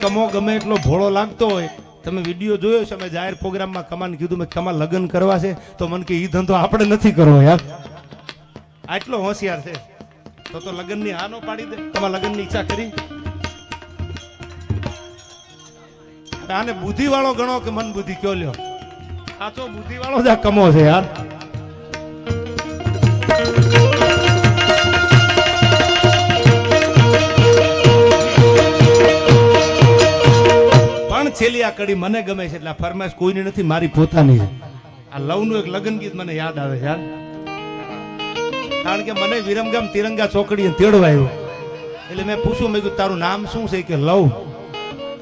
કમો ગમે એટલો ભોળો લાગતો હોય, તમે વીડિયો જોયો છે, અમે જાહેર પ્રોગ્રામમાં કમાન કીધું, મેં કમા લગ્ન કરવા છે, તો મને કે એ ધંધો આપણે નથી કરવો યાર. આટલો હોશિયાર છે. તો તો લગ્નની હા નો પાડી દે, તમારા લગ્નની ઈચ્છા કરી. આને બુદ્ધિ વાળો ગણો કે મન બુદ્ધિ, કયો લ્યો? સાચો બુદ્ધિ વાળો જ આ કમો છે યાર. આ કડી મને ગમે છે એટલે ફરમાઈશ કોઈની નથી, મારી પોતાની છે. આ લવનું એક લગ્ન ગીત મને યાદ આવે છે કારણ કે મને વિરમગામ તિરંગા ચોકડીએ તેડવા એટલે મેં પૂછ્યું, મેં કીધું, તારું નામ શું છે? કે લવ.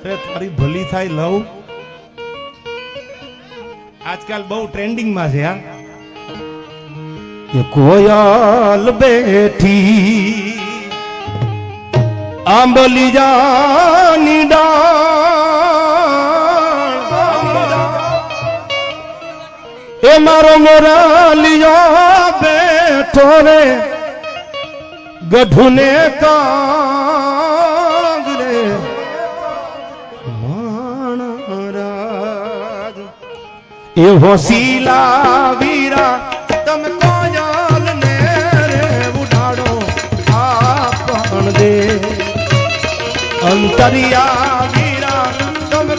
અરે, તારી ભલી થાય લવ. આજકાલ બહુ ટ્રેન્ડિંગમાં છે કે કોયલ બેઠી આંબલી જાની ડાળ એ મારો મોરાલિયો, બેઠો રે. ગઢુને કાંગરે માણરાજ એ હોસીલા વીરા તમે કોયાલ ને રે ઉડાડો આપણ દે. અંતરિયા વીરા તમે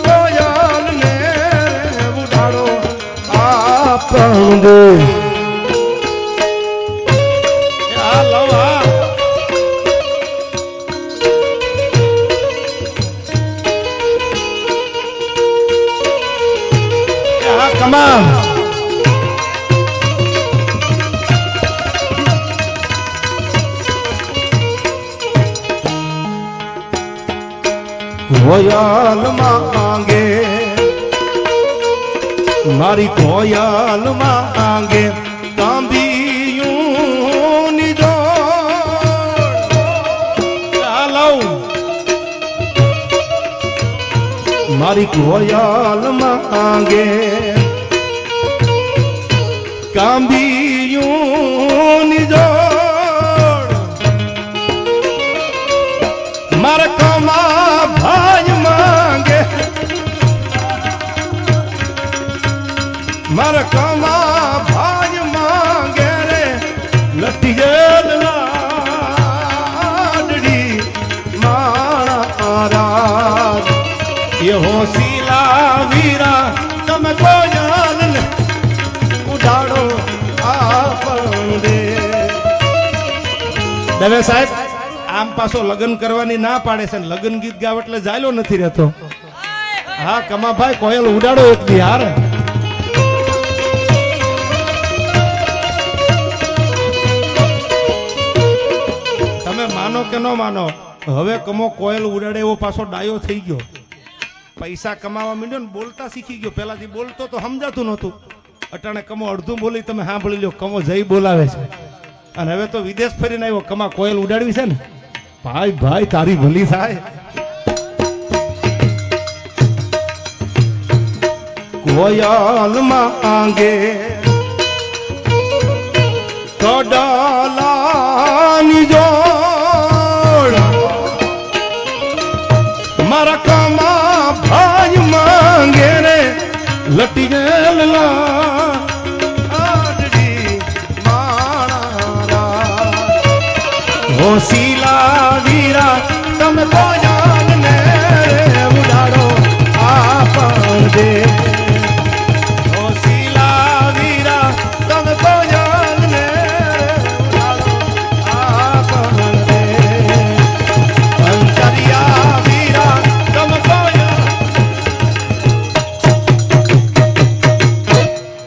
આ કમા કોયલ માંગે મારી કોયલ માંગે કાંબિયું નિજો મારી કોયલ માંગે કાંબિયું મારા કમા માંગે રે ગયેલ લાડડી મારા એ હોસીલા વીરા તમે કોયલ ને ઉડાડો આપણ દવે સાહેબ આમ પાછો લગ્ન કરવાની ના પાડે છે ને લગ્ન ગીત ગાવ એટલે જાયલો નથી રહેતો. હા કમાભાઈ કોયલ ઉડાડો એક દી હાર કે ન માનો. હવે કમો કોયલ ઉડાડે એવો પાછો ડાયો થઈ ગયો. પૈસા કમાવા માંડ્યો ને બોલતા શીખી ગયો. પેલાથી બોલતો તો સમજાતું નહોતું. અટાણે કમો અડધું બોલી તમે સાંભળી લો કમો જઈ બોલાવે છે. અને હવે તો વિદેશ ફરીને આવ્યો, કમા કોયલ ઉડાડવી છે ને? ભાઈ ભાઈ, તારી ભલી થાય. કોયલ માંગે કડાલાની લટી ગયેલા. હોશીલા વીરા તમે કોઈ